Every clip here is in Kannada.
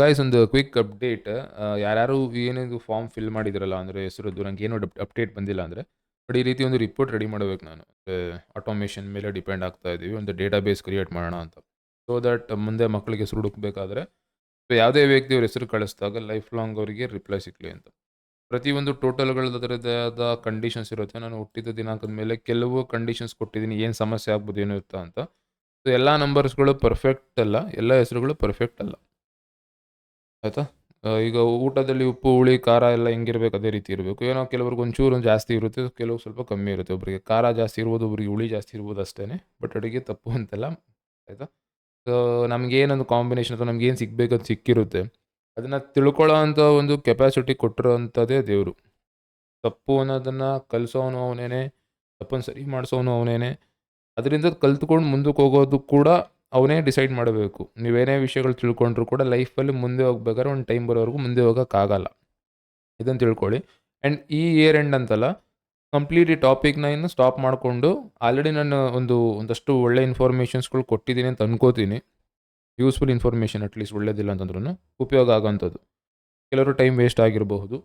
ಗಾಯ್ಸ್ ಒಂದು ಕ್ವಿಕ್ ಅಪ್ಡೇಟ್ ಯಾರ್ಯಾರು ಏನೇನು ಫಾರ್ಮ್ ಫಿಲ್ ಮಾಡಿದ್ರಲ್ಲ, ಅಂದರೆ ಹೆಸರದ್ದು ನಂಗೆ ಏನು ಅಪ್ಡೇಟ್ ಬಂದಿಲ್ಲ ಅಂದರೆ ಬಟ್ ಈ ರೀತಿ ಒಂದು ರಿಪೋರ್ಟ್ ರೆಡಿ ಮಾಡಬೇಕು ನಾನು. ಆಟೋಮೇಷನ್ ಮೇಲೆ ಡಿಪೆಂಡ್ ಆಗ್ತಾ ಇದ್ದೀವಿ ಒಂದು ಡೇಟಾ ಬೇಸ್ ಕ್ರಿಯೇಟ್ ಮಾಡೋಣ ಅಂತ. ಸೊ ದಟ್ ಮುಂದೆ ಮಕ್ಕಳಿಗೆ ಹೆಸರು ಹುಡುಕಬೇಕಾದ್ರೆ ಸೊ ಯಾವುದೇ ವ್ಯಕ್ತಿ ಅವ್ರ ಹೆಸರು ಕಳಿಸಿದಾಗ ಲೈಫ್ ಲಾಂಗ್ ಅವರಿಗೆ ರಿಪ್ಲೈ ಸಿಗಲಿ ಅಂತ. ಪ್ರತಿಯೊಂದು ಟೋಟಲ್ಗಳು ಅದರದ್ದೇ ಆದ ಕಂಡೀಷನ್ಸ್ ಇರುತ್ತೆ. ನಾನು ಹುಟ್ಟಿದ ದಿನಾಂಕದ ಮೇಲೆ ಕೆಲವು ಕಂಡೀಷನ್ಸ್ ಕೊಟ್ಟಿದ್ದೀನಿ. ಏನು ಸಮಸ್ಯೆ ಆಗ್ಬೋದು ಏನು ಇರ್ತಾ ಅಂತ. ಸೊ ಎಲ್ಲ ನಂಬರ್ಸ್ಗಳು ಪರ್ಫೆಕ್ಟ್ ಅಲ್ಲ. ಎಲ್ಲ ಹೆಸರುಗಳು ಪರ್ಫೆಕ್ಟ್ ಅಲ್ಲ. ಆಯಿತಾ? ಈಗ ಊಟದಲ್ಲಿ ಉಪ್ಪು, ಹುಳಿ, ಖಾರ ಎಲ್ಲ ಹೆಂಗಿರ್ಬೇಕು ಅದೇ ರೀತಿ ಇರಬೇಕು. ಏನೋ ಕೆಲವ್ರಿಗೆ ಒಂಚೂರು ಜಾಸ್ತಿ ಇರುತ್ತೆ ಕೆಲವು ಸ್ವಲ್ಪ ಕಮ್ಮಿ ಇರುತ್ತೆ. ಒಬ್ಬರಿಗೆ ಖಾರ ಜಾಸ್ತಿ ಇರ್ಬೋದು ಒಬ್ಬರಿಗೆ ಹುಳಿ ಜಾಸ್ತಿ ಇರ್ಬೋದು ಅಷ್ಟೇ ಬಟ್ ಅಡುಗೆ ತಪ್ಪು ಅಂತೆಲ್ಲ. ಆಯಿತಾ? ಸೊ ನಮಗೇನೊಂದು ಕಾಂಬಿನೇಷನ್ ಅಥವಾ ನಮ್ಗೇನು ಅಂತ ಸಿಕ್ಕಿರುತ್ತೆ, ಅದನ್ನು ತಿಳ್ಕೊಳ್ಳೋ ಅಂಥ ಒಂದು ಕೆಪಾಸಿಟಿ ಕೊಟ್ಟಿರೋ ಅಂಥದ್ದೇ ದೇವರು. ತಪ್ಪು ಅನ್ನೋದನ್ನು ಕಲಿಸೋನು ಅವನೇನೆ, ತಪ್ಪನ್ನು ಸರಿ ಮಾಡಿಸೋನು ಅವನೇನೆ. ಅದರಿಂದ ಕಲ್ತ್ಕೊಂಡು ಮುಂದಕ್ಕೆ ಹೋಗೋದು ಕೂಡ ಅವನೇ ಡಿಸೈಡ್ ಮಾಡಬೇಕು. ನೀವೇನೇ ವಿಷಯಗಳು ತಿಳ್ಕೊಂಡ್ರು ಕೂಡ ಲೈಫಲ್ಲಿ ಮುಂದೆ ಹೋಗ್ಬೇಕಾದ್ರೆ ಒಂದು ಟೈಮ್ ಬರೋವರೆಗೂ ಮುಂದೆ ಹೋಗೋಕ್ಕಾಗಲ್ಲ. ಇದನ್ನು ತಿಳ್ಕೊಳ್ಳಿ. ಆ್ಯಂಡ್ ಈ ಇಯರ್ ಎಂಡ್ ಅಂತಲ್ಲ ಕಂಪ್ಲೀಟ್ ಈ ಟಾಪಿಕ್ನ ಇನ್ನು ಸ್ಟಾಪ್ ಮಾಡಿಕೊಂಡು ಆಲ್ರೆಡಿ ನಾನು ಒಂದು, ಒಂದಷ್ಟು ಒಳ್ಳೆ ಇನ್ಫಾರ್ಮೇಷನ್ಸ್ಗಳು ಕೊಟ್ಟಿದ್ದೀನಿ ಅಂತ ಅನ್ಕೋತೀನಿ. ಯೂಸ್ಫುಲ್ ಇನ್ಫಾರ್ಮೇಷನ್ ಅಟ್ಲೀಸ್ಟ್ ಒಳ್ಳೇದಿಲ್ಲ ಅಂತಂದ್ರೂ ಉಪಯೋಗ ಆಗೋಂಥದ್ದು ಕೆಲವರು ಟೈಮ್ ವೇಸ್ಟ್ ಆಗಿರಬಹುದು.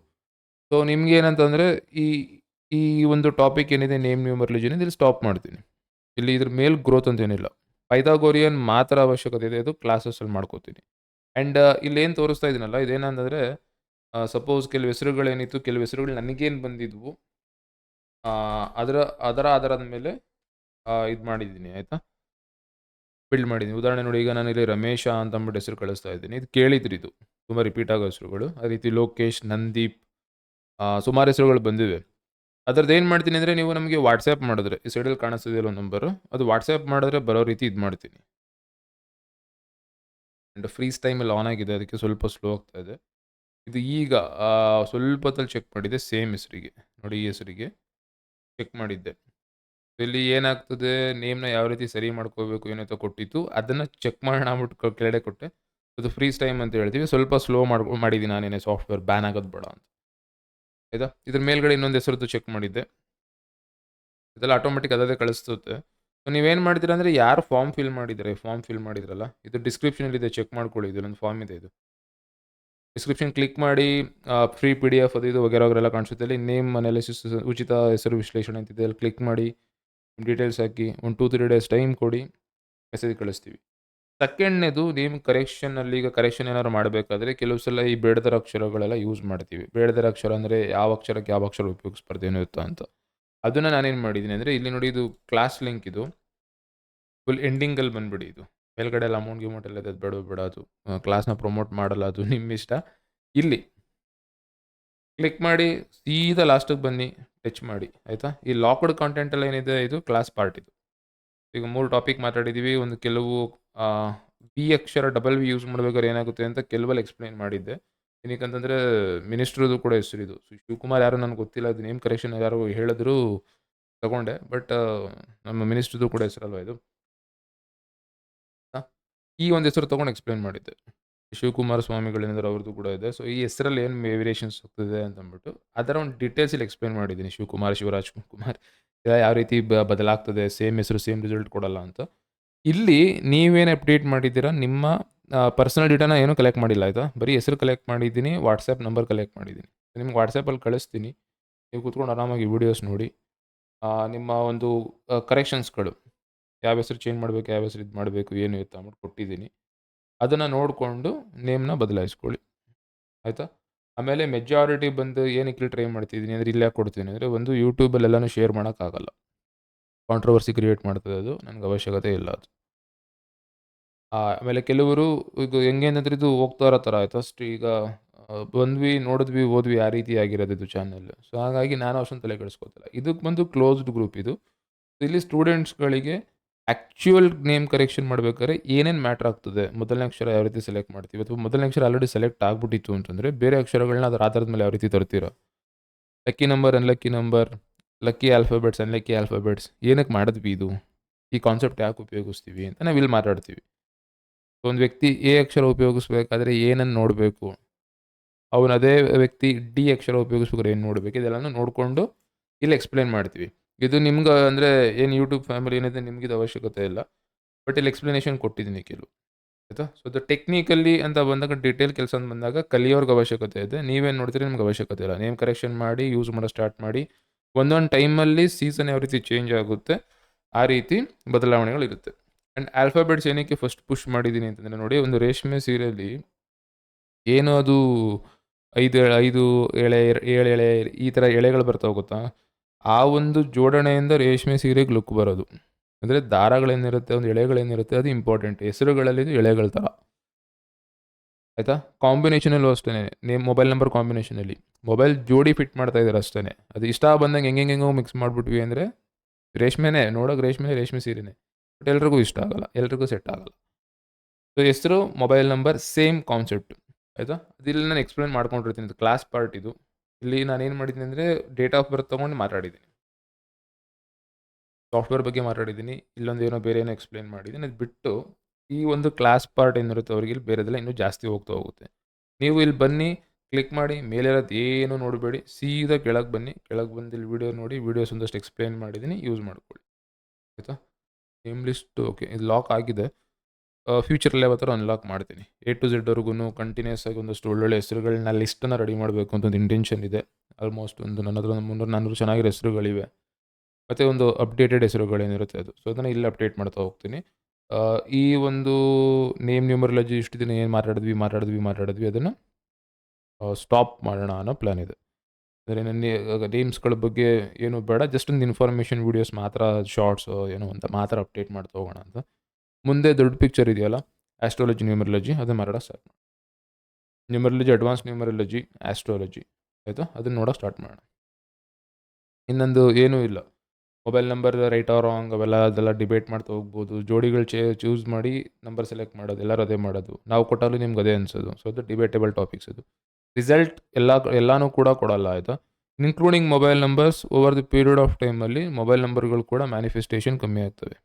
ಸೊ ನಿಮ್ಗೆ ಏನಂತಂದರೆ ಈ ಈ ಒಂದು ಟಾಪಿಕ್ ಏನಿದೆ ನೇಮ್ ನ್ಯೂಮರ್ ರಿಲಿಜನ್ ಸ್ಟಾಪ್ ಮಾಡ್ತೀನಿ. ಇಲ್ಲಿ ಇದ್ರ ಮೇಲೆ ಗ್ರೋತ್ ಅಂತ ಏನಿಲ್ಲ. ಪೈಥಾಗೋರಿಯನ್ ಮಾತ್ರ ಅವಶ್ಯಕತೆ ಇದೆ, ಅದು ಕ್ಲಾಸಸ್ಸಲ್ಲಿ ಮಾಡ್ಕೋತೀನಿ. ಆ್ಯಂಡ್ ಇಲ್ಲೇನು ತೋರಿಸ್ತಾ ಇದ್ದೀನಲ್ಲ ಇದೇನಂದರೆ ಸಪೋಸ್ ಕೆಲವು ಹೆಸರುಗಳೇನಿತ್ತು, ಕೆಲವು ಹೆಸರುಗಳು ನನಗೇನು ಬಂದಿದ್ವು ಅದರ ಅದರ ಆಧಾರದ ಮೇಲೆ ಇದು ಮಾಡಿದ್ದೀನಿ, ಆಯಿತಾ? ಬಿಲ್ಡ್ ಮಾಡಿದ್ದೀನಿ. ಉದಾಹರಣೆ ನೋಡಿ, ಈಗ ನಾನು ಇಲ್ಲಿ ರಮೇಶ ಅಂತ ಅಂದ್ಬಿಟ್ಟು ಹೆಸರು ಕಳಿಸ್ತಾ ಇದ್ದೀನಿ. ಇದು ಕೇಳಿದ್ರಿ ಇದು. ತುಂಬ ರಿಪೀಟ್ ಆಗೋ ಹೆಸರುಗಳು. ಅದೇ ರೀತಿ ಲೋಕೇಶ್, ನಂದೀಪ್ ಸುಮಾರು ಹೆಸರುಗಳು ಬಂದಿವೆ. ಅದ್ರದ್ದು ಏನು ಮಾಡ್ತೀನಿ ಅಂದರೆ ನೀವು ನಮಗೆ ವಾಟ್ಸಪ್ ಮಾಡಿದ್ರೆ, ಈ ಸೈಡಲ್ಲಿ ಕಾಣಿಸ್ತಿದೆಯಲ್ಲ ನಂಬರು ಅದು ವಾಟ್ಸಪ್ ಮಾಡಿದ್ರೆ ಬರೋ ರೀತಿ ಇದು ಮಾಡ್ತೀನಿ. ಆ್ಯಂಡ್ ಫ್ರೀಸ್ ಟೈಮಲ್ಲಿ ಆನ್ ಆಗಿದೆ, ಅದಕ್ಕೆ ಸ್ವಲ್ಪ ಸ್ಲೋ ಆಗ್ತಾ ಇದೆ. ಇದು ಈಗ ಸ್ವಲ್ಪದಲ್ಲಿ ಚೆಕ್ ಮಾಡಿದೆ ಸೇಮ್ ಹೆಸರಿಗೆ, ನೋಡಿ ಈ ಹೆಸರಿಗೆ ಚೆಕ್ ಮಾಡಿದ್ದೆ. ಇಲ್ಲಿ ಏನಾಗ್ತದೆ ನೇಮ್ನ ಯಾವ ರೀತಿ ಸರಿ ಮಾಡ್ಕೋಬೇಕು ಏನಂತ ಕೊಟ್ಟಿತ್ತು, ಅದನ್ನು ಚೆಕ್ ಮಾಡೋಣ ಅಂದ್ಬಿಟ್ಟು ಕೆಳಗಡೆ ಕೊಟ್ಟೆ. ಅದು ಫ್ರೀಸ್ ಟೈಮ್ ಅಂತ ಹೇಳ್ತೀವಿ, ಸ್ವಲ್ಪ ಸ್ಲೋ ಮಾಡಿ ಮಾಡಿದ್ದೀನಿ ನಾನೇನೆ ಸಾಫ್ಟ್ವೇರ್ ಬ್ಯಾನ್ ಆಗೋದು ಬೇಡ ಅಂತ. ಆಯ್ತಾ? ಇದ್ರ ಮೇಲ್ಗಡೆ ಇನ್ನೊಂದು ಹೆಸರದ್ದು ಚೆಕ್ ಮಾಡಿದ್ದೆ. ಇದೆಲ್ಲ ಆಟೋಮೆಟಿಕ್ ಅದೇ ಕಳಿಸ್ತುತ್ತೆ. ಸೊ ನೀವೇನು ಮಾಡ್ತೀರಾ ಅಂದರೆ ಯಾರು ಫಾರ್ಮ್ ಫಿಲ್ ಮಾಡಿದ್ದಾರೆ? ಫಾರ್ಮ್ ಫಿಲ್ ಮಾಡಿದ್ರಲ್ಲ? ಇದು ಡಿಸ್ಕ್ರಿಪ್ಷನಲ್ಲಿ ಇದೆ ಚೆಕ್ ಮಾಡ್ಕೊಳ್ಳಿ. ಇದು ಒಂದು ಫಾರ್ಮ್ ಇದೆ ಇದು. ಡಿಸ್ಕ್ರಿಪ್ಷನ್ ಕ್ಲಿಕ್ ಮಾಡಿ ಫ್ರೀ ಪಿ ಡಿ ಎಫ್ ಅದು ಇದು ವಗೇರೆ ವಗೇರೆ ಕಾಣಿಸುತ್ತೆ. ಅಲ್ಲಿ ನೇಮ್ ಅನಾಲಿಸಿಸ್ ಉಚಿತ ಹೆಸರು ವಿಶ್ಲೇಷಣೆ ಅಂತಿದೆ ಅಲ್ಲಿ ಕ್ಲಿಕ್ ಮಾಡಿ ಡೀಟೇಲ್ಸ್ ಹಾಕಿ, ಒಂದು ಟೂ ತ್ರೀ ಡೇಸ್ ಟೈಮ್ ಕೊಡಿ. ಮೆಸೇಜ್ ಕಳಿಸ್ತೀವಿ. ಸೆಕೆಂಡ್ನೇದು ನೇಮ್ ಕರೆಕ್ಷನಲ್ಲಿ ಈಗ ಕರೆಕ್ಷನ್ ಏನಾದ್ರು ಮಾಡಬೇಕಾದ್ರೆ ಕೆಲವು ಸಲ ಈ ಬೇಡದರ ಅಕ್ಷರಗಳೆಲ್ಲ ಯೂಸ್ ಮಾಡ್ತೀವಿ. ಬೇಡದರ ಅಕ್ಷರ ಅಂದರೆ ಯಾವ ಅಕ್ಷರಕ್ಕೆ ಯಾವ ಅಕ್ಷರ ಉಪಯೋಗಿಸ್ಬಾರ್ದು, ಏನೋ ಇತ್ತು ಅಂತ. ಅದನ್ನು ನಾನೇನು ಮಾಡಿದ್ದೀನಿ ಅಂದರೆ ಇಲ್ಲಿ ನೋಡಿ ಇದು ಕ್ಲಾಸ್ ಲಿಂಕ್ ಇದು. ಫುಲ್ ಎಂಡಿಂಗಲ್ಲಿ ಬಂದ್ಬಿಡಿ ಇದು. ಮೇಲ್ಗಡೆ ಎಲ್ಲ ಅಮೌಂಟ್ ಗಿಮೌಂಟ್ ಎಲ್ಲ ಇದೆ ಬೇಡ ಬೇಡ, ಅದು ಕ್ಲಾಸ್ನ ಪ್ರಮೋಟ್ ಮಾಡಲ್ಲ, ಅದು ನಿಮ್ಮ ಇಷ್ಟ ಇಲ್ಲಿ ಕ್ಲಿಕ್ ಮಾಡಿ, ಸೀದಾ ಲಾಸ್ಟಿಗೆ ಬನ್ನಿ ಟಚ್ ಮಾಡಿ, ಆಯಿತಾ? ಈ ಲಾಕ್ಡ್ ಕಾಂಟೆಂಟ್ ಎಲ್ಲ ಏನಿದೆ, ಇದು ಕ್ಲಾಸ್ ಪಾರ್ಟ್ ಇದು. ಈಗ ಮೂರು ಟಾಪಿಕ್ ಮಾತಾಡಿದ್ದೀವಿ ಒಂದು ಕೆಲವು ಬಿ ಅಕ್ಷರ ಡಬಲ್ ವಿ ಯೂಸ್ ಮಾಡ್ಬೇಕಾದ್ರೆ ಏನಾಗುತ್ತೆ ಅಂತ ಕೆಲವಲ್ಲಿ ಎಕ್ಸ್ಪ್ಲೈನ್ ಮಾಡಿದ್ದೆ. ಏನಕ್ಕಂತಂದರೆ ಮಿನಿಸ್ಟ್ರದು ಕೂಡ ಹೆಸರಿದು ಸೊ ಶಿವಕುಮಾರ್ ಯಾರು ನನಗೆ ಗೊತ್ತಿಲ್ಲ, ಅದು ನೇಮ್ ಕರೆಕ್ಷನ್ ಯಾರು ಹೇಳಿದ್ರು ತಗೊಂಡೆ. ಬಟ್ ನಮ್ಮ ಮಿನಿಸ್ಟ್ರದು ಕೂಡ ಹೆಸರಲ್ವ ಇದು? ಈ ಒಂದು ಹೆಸರು ತೊಗೊಂಡು ಎಕ್ಸ್ಪ್ಲೈನ್ ಮಾಡಿದ್ದೆ. ಶಿವಕುಮಾರ ಸ್ವಾಮಿಗಳೇನಾದ್ರು ಅವ್ರದ್ದು ಕೂಡ ಇದೆ. ಸೊ ಈ ಹೆಸರಲ್ಲಿ ಏನು ವೇರಿಯೇಷನ್ಸ್ ಹೋಗ್ತದೆ ಅಂತ ಅಂದ್ಬಿಟ್ಟು ಅದರ ಒಂದು ಡೀಟೇಲ್ಸ್ ಇಲ್ಲಿ ಎಕ್ಸ್ಪ್ಲೈನ್ ಮಾಡಿದ್ದೀನಿ. ಶಿವಕುಮಾರ್, ಶಿವರಾಜ್ ಕುಮಾರ್. ಯಾವ ರೀತಿ ಬ, ಬದಲಾಗ್ತದೆ ಸೇಮ್ ಹೆಸರು ಸೇಮ್ ರಿಸಲ್ಟ್ ಕೊಡಲ್ಲ ಅಂತ. ಇಲ್ಲಿ ನೀವೇನು ಅಪ್ಡೇಟ್ ಮಾಡಿದ್ದೀರಾ? ನಿಮ್ಮ ಪರ್ಸನಲ್ ಡೇಟಾನ ಏನೂ ಕಲೆಕ್ಟ್ ಮಾಡಿಲ್ಲ, ಆಯಿತಾ? ಬರೀ ಹೆಸರು ಕಲೆಕ್ಟ್ ಮಾಡಿದ್ದೀನಿ ವಾಟ್ಸಪ್ ನಂಬರ್ ಕಲೆಕ್ಟ್ ಮಾಡಿದ್ದೀನಿ. ನಿಮ್ಗೆ ವಾಟ್ಸಪ್ಪಲ್ಲಿ ಕಳಿಸ್ತೀನಿ. ನೀವು ಕೂತ್ಕೊಂಡು ಆರಾಮಾಗಿ ವೀಡಿಯೋಸ್ ನೋಡಿ. ನಿಮ್ಮ ಒಂದು ಕರೆಕ್ಷನ್ಸ್ಗಳು ಯಾವ ಹೆಸರು ಚೇಂಜ್ ಮಾಡಬೇಕು, ಯಾವ ಹೆಸರು ಇದು ಮಾಡಬೇಕು, ಏನು ಇತ್ತು ಅಂದ್ಬಿಟ್ಟು ಕೊಟ್ಟಿದ್ದೀನಿ. ಅದನ್ನು ನೋಡಿಕೊಂಡು ನೇಮ್ನ ಬದಲಾಯಿಸ್ಕೊಳ್ಳಿ. ಆಯಿತಾ? ಆಮೇಲೆ ಮೆಜಾರಿಟಿ ಬಂದು ಏನಕ್ಕೆ ಟ್ರೈ ಮಾಡ್ತಿದ್ದೀನಿ ಅಂದರೆ ಇಲ್ಲೇ ಕೊಡ್ತೀನಿ ಅಂದರೆ ಒಂದು ಯೂಟ್ಯೂಬಲ್ಲೆಲ್ಲನೂ ಶೇರ್ ಮಾಡೋಕ್ಕಾಗಲ್ಲ. ಕಾಂಟ್ರವರ್ಸಿ ಕ್ರಿಯೇಟ್ ಮಾಡ್ತದೆ ಅದು, ನನಗೆ ಅವಶ್ಯಕತೆ ಇಲ್ಲ ಅದು. ಆಮೇಲೆ ಕೆಲವರು ಈಗ ಹೆಂಗೆ ಅಂತಂದ್ರೆ ಇದು ಹೋಗ್ತಾ ಇರೋ ಥರ ಆಯ್ತು. ಅಷ್ಟು ಈಗ ಬಂದ್ವಿ, ನೋಡಿದ್ವಿ ಓದ್ವಿ ಆ ರೀತಿ ಆಗಿರೋದು ಇದು ಚಾನಲ್ ಸೊ ಹಾಗಾಗಿ ನಾನು ಅಷ್ಟೊಂದು ತಲೆ ಕೆಡಿಸ್ಕೊತಿಲ್ಲ. ಇದಕ್ಕೆ ಬಂದು ಕ್ಲೋಸ್ಡ್ ಗ್ರೂಪ್ ಇದು. ಇಲ್ಲಿ ಸ್ಟೂಡೆಂಟ್ಸ್ಗಳಿಗೆ ಆ್ಯಕ್ಚುಯಲ್ ನೇಮ್ ಕರೆಕ್ಷನ್ ಮಾಡಬೇಕಾದ್ರೆ ಏನೇನು ಮ್ಯಾಟ್ರ್ ಆಗ್ತದೆ? ಮೊದಲನೇ ಅಕ್ಷರ ಯಾವ ರೀತಿ ಸೆಲೆಕ್ಟ್ ಮಾಡ್ತೀವಿ? ಅಥವಾ ಮೊದಲನೇ ಅಕ್ಷರ ಆಲ್ರೆಡಿ ಸೆಲೆಕ್ಟ್ ಆಗ್ಬಿಟ್ಟಿತ್ತು ಅಂತಂದರೆ ಬೇರೆ ಅಕ್ಷರಗಳನ್ನ ಅದರ ಆಧಾರದ ಮೇಲೆ ಯಾವ ರೀತಿ ತರ್ತೀರೋ? Lucky number unlucky number lucky alphabets unlucky alphabets ಏನಕ್ಕೆ ಮಾಡಿದ್ವಿ ಇದು? ಈ ಕಾನ್ಸೆಪ್ಟ್ ಯಾಕೆ ಉಪಯೋಗಿಸ್ತೀವಿ ಅಂತ ನಾವು ಇಲ್ಲಿ ಮಾತಾಡ್ತೀವಿ. ಒಂದು ವ್ಯಕ್ತಿ ಎ ಅಕ್ಷರ ಉಪಯೋಗಿಸ್ಬೇಕಾದ್ರೆ ಏನನ್ನು ನೋಡಬೇಕು? ಅವನು ಅದೇ ವ್ಯಕ್ತಿ ಡಿ ಅಕ್ಷರ ಉಪಯೋಗಿಸ್ಬೇಕಾದ್ರೆ ಏನು ನೋಡಬೇಕು? ಇದೆಲ್ಲನೂ ನೋಡಿಕೊಂಡು ಇಲ್ಲಿ ಎಕ್ಸ್ಪ್ಲೇನ್ ಮಾಡ್ತೀವಿ. ಇದು ನಿಮ್ಗೆ ಅಂದರೆ ಏನು ಯೂಟ್ಯೂಬ್ ಫ್ಯಾಮಿಲಿ ಏನಿದೆ ನಿಮ್ಗೆ ಇದು ಅವಶ್ಯಕತೆ ಇಲ್ಲ. ಬಟ್ ಇಲ್ಲಿ ಎಕ್ಸ್ಪ್ಲನೇಷನ್ ಕೊಟ್ಟಿದ್ದೀನಿ ಕೆಲವು ಆಯಿತಾ? ಸೊ ಅದು ಟೆಕ್ನಿಕಲಿ ಅಂತ ಬಂದಾಗ ಡೀಟೇಲ್ ಕೆಲಸ ಅಂತ ಬಂದಾಗ ಕಲಿಯೋರ್ಗೆ ಅವಶ್ಯಕತೆ ಇದೆ. ನೀವೇನು ನೋಡ್ತೀರಿ ನಿಮ್ಗೆ ಅವಶ್ಯಕತೆ ಇಲ್ಲ. ನೇಮ್ ಕರೆಕ್ಷನ್ ಮಾಡಿ ಯೂಸ್ ಮಾಡೋ ಸ್ಟಾರ್ಟ್ ಮಾಡಿ, ಒಂದೊಂದು ಟೈಮಲ್ಲಿ ಸೀಸನ್ ಯಾವ ರೀತಿ ಚೇಂಜ್ ಆಗುತ್ತೆ, ಆ ರೀತಿ ಬದಲಾವಣೆಗಳಿರುತ್ತೆ ಆ್ಯಂಡ್ ಆಲ್ಫಾಬೆಟ್ಸ್ ಏನಕ್ಕೆ ಫಸ್ಟ್ ಪುಷ್ ಮಾಡಿದ್ದೀನಿ ಅಂತಂದರೆ ನೋಡಿ, ಒಂದು ರೇಷ್ಮೆ ಸೀರೆಯಲ್ಲಿ ಏನೋ ಅದು ಐದು ಐದು ಎಳೆ, ಏಳು ಎಳೆ ಈ ಥರ ಎಳೆಗಳು ಬರ್ತಾವೆ ಗೊತ್ತಾ? ಆ ಒಂದು ಜೋಡಣೆಯಿಂದ ರೇಷ್ಮೆ ಸೀರೆಗೆ ಲುಕ್ ಬರೋದು. ಅಂದರೆ ದಾರಗಳೇನಿರುತ್ತೆ, ಒಂದು ಎಳೆಗಳೇನಿರುತ್ತೆ, ಅದು ಇಂಪಾರ್ಟೆಂಟ್ ಹೆಸರುಗಳಲ್ಲಿ ಎಳೆಗಳ ಥರ ಆಯಿತಾ? ಕಾಂಬಿನೇಷನಲ್ಲೂ ಅಷ್ಟೇ ನೇಮ್ ಮೊಬೈಲ್ ನಂಬರ್ ಕಾಂಬಿನೇಷನಲ್ಲಿ ಮೊಬೈಲ್ ಜೋಡಿ ಫಿಟ್ ಮಾಡ್ತಾ ಇದ್ದಾರೆ ಅಷ್ಟೇ ಅದು ಇಷ್ಟ ಬಂದಂಗೆ ಹೆಂಗೆ ಹೆಂಗೋ ಮಿಕ್ಸ್ ಮಾಡಿಬಿಟ್ವಿ ಅಂದರೆ ರೇಷ್ಮೆನೇ, ನೋಡೋಕೆ ರೇಷ್ಮೆ ರೇಷ್ಮೆ ಸೀರೆನೇ. ಬಟ್ ಎಲ್ರಿಗೂ ಇಷ್ಟ ಆಗಲ್ಲ. ಎಲ್ರಿಗೂ ಸೆಟ್ ಆಗಲ್ಲ. ಸೊ ಹೆಸರು ಮೊಬೈಲ್ ನಂಬರ್ ಸೇಮ್ ಕಾನ್ಸೆಪ್ಟ್ ಆಯಿತಾ? ಅದಿಲ್ಲ ನಾನು ಎಕ್ಸ್ಪ್ಲೇನ್ ಮಾಡ್ಕೊಂಡಿರ್ತೀನಿ. ಕ್ಲಾಸ್ ಪಾರ್ಟ್ ಇದು. ಇಲ್ಲಿ ನಾನು ಏನು ಮಾಡಿದ್ದೀನಿ ಅಂದರೆ ಡೇಟ್ ಆಫ್ ಬರ್ತ್ ತೊಗೊಂಡು ಮಾತಾಡಿದ್ದೀನಿ. ಸಾಫ್ಟ್ವೇರ್ ಬಗ್ಗೆ ಮಾತಾಡಿದ್ದೀನಿ. ಇಲ್ಲೊಂದು ಏನೋ ಬೇರೆ ಏನೋ ಎಕ್ಸ್ಪ್ಲೇನ್ ಮಾಡಿದ್ದೀನಿ. ಅದು ಬಿಟ್ಟು ಈ ಒಂದು ಕ್ಲಾಸ್ ಪಾರ್ಟ್ ಏನಿರುತ್ತೆ ಅವ್ರಿಗೆ ಇಲ್ಲಿ ಬೇರೆದೆಲ್ಲ ಇನ್ನೂ ಜಾಸ್ತಿ ಹೋಗ್ತಾ ಹೋಗುತ್ತೆ. ನೀವು ಇಲ್ಲಿ ಬನ್ನಿ ಕ್ಲಿಕ್ ಮಾಡಿ ಮೇಲಿರೋದು ಏನೂ ನೋಡಬೇಡಿ. ಸೀದಾ ಕೆಳಗೆ ಬನ್ನಿ. ಕೆಳಗೆ ಬಂದು ಇಲ್ಲಿ ವೀಡಿಯೋ ನೋಡಿ ವೀಡಿಯೋಸ್ ಒಂದಷ್ಟು ಎಕ್ಸ್ಪ್ಲೇನ್ ಮಾಡಿದ್ದೀನಿ ಯೂಸ್ ಮಾಡ್ಕೊಳ್ಳಿ. ಆಯಿತಾ? ನೇಮ್ ಲಿಸ್ಟ್ ಓಕೆ ಇದು ಲಾಕ್ ಆಗಿದೆ. ಫ್ಯೂಚರಲ್ಲಿ ಯಾವತ್ತಾರ ಅನ್ಲಾಕ್ ಮಾಡ್ತೀನಿ. ಎ ಟು ಝೆಡ್ವರೆಗೂ ಕಂಟಿನ್ಯೂಸ್ ಆಗಿ ಒಂದಷ್ಟು ಒಳ್ಳೊಳ್ಳೆ ಹೆಸರುಗಳನ್ನ ಲಿಸ್ಟನ್ನು ರೆಡಿ ಮಾಡಬೇಕು ಅಂತ ಒಂದು ಇಂಟೆನ್ಷನ್ ಇದೆ. ಆಲ್ಮೋಸ್ಟ್ ಒಂದು ನನ್ನ ಹತ್ರ ಒಂದು ಮುನ್ನೂರು ನಾನ್ನೂರು ಚೆನ್ನಾಗಿರೋ ಹೆಸರುಗಳಿವೆ. ಮತ್ತು ಒಂದು ಅಪ್ಡೇಟೆಡ್ ಹೆಸರುಗಳೇನಿರುತ್ತೆ ಅದು. ಸೊ ಅದನ್ನು ಇಲ್ಲಿ ಅಪ್ಡೇಟ್ ಮಾಡ್ತಾ ಹೋಗ್ತೀನಿ. ಈ ಒಂದು ನೇಮ್ ನ್ಯೂಮರಲಜಿ ಇಷ್ಟು ದಿನ ಏನು ಮಾತಾಡಿದ್ವಿ ಮಾತಾಡಿದ್ವಿ ಮಾತಾಡಿದ್ವಿ, ಅದನ್ನು ಸ್ಟಾಪ್ ಮಾಡೋಣ ಅನ್ನೋ ಪ್ಲ್ಯಾನ್ ಇದೆ. ಅಂದರೆ ನನ್ನ ನೇಮ್ಸ್ಗಳ ಬಗ್ಗೆ ಏನು ಬೇಡ ಜಸ್ಟ್ ಒಂದು ಇನ್ಫಾರ್ಮೇಷನ್ ವೀಡಿಯೋಸ್ ಮಾತ್ರ ಶಾರ್ಟ್ಸು ಏನೋ ಅಂತ ಮಾತ್ರ ಅಪ್ಡೇಟ್ ಮಾಡ್ತಾ ಹೋಗೋಣ ಅಂತ. ಮುಂದೆ ದೊಡ್ಡ ಪಿಕ್ಚರ್ ಇದೆಯಲ್ಲ ಆಸ್ಟ್ರಾಲಜಿ ನ್ಯೂಮರಲಜಿ ಅದು ಮಾಡೋಣ ಸ್ಟಾರ್ಟ್ ಮಾಡಿ ನ್ಯೂಮರಲಜಿ ಅಡ್ವಾನ್ಸ್ ನ್ಯೂಮರಲಜಿ ಆಸ್ಟ್ರಾಲಜಿ ಆಯಿತಾ? ಅದನ್ನು ನೋಡೋಕೆ ಸ್ಟಾರ್ಟ್ ಮಾಡೋಣ. ಇನ್ನೊಂದು ಏನೂ ಇಲ್ಲ. Mobile number right or wrong ಅವೆಲ್ಲ ಅದೆಲ್ಲ ಡಿಬೇಟ್ ಮಾಡ್ತಾ ಹೋಗ್ಬೋದು. ಜೋಡಿಗಳು ಚೇ ಚೂಸ್ ಮಾಡಿ ನಂಬರ್ ಸೆಲೆಕ್ಟ್ ಮಾಡೋದು, ಎಲ್ಲರೂ ಅದೇ ಮಾಡೋದು. ನಾವು ಕೊಟ್ಟಾಗಲೂ ನಿಮ್ಗೆ ಅದೇ ಅನ್ಸೋದು. ಸೊ ಅದು ಡಿಬೇಟೇಬಲ್ ಟಾಪಿಕ್ಸ್ ಅದು. ರಿಸಲ್ಟ್ ಎಲ್ಲ, ಎಲ್ಲನೂ ಕೂಡ ಕೊಡೋಲ್ಲ, ಆಯಿತಾ? Including mobile numbers over the period of ಟೈಮಲ್ಲಿ ಮೊಬೈಲ್ ನಂಬರ್ಗಳು ಕೂಡ ಮ್ಯಾನಿಫೆಸ್ಟೇಷನ್ ಕಮ್ಮಿ ಆಗ್ತವೆ.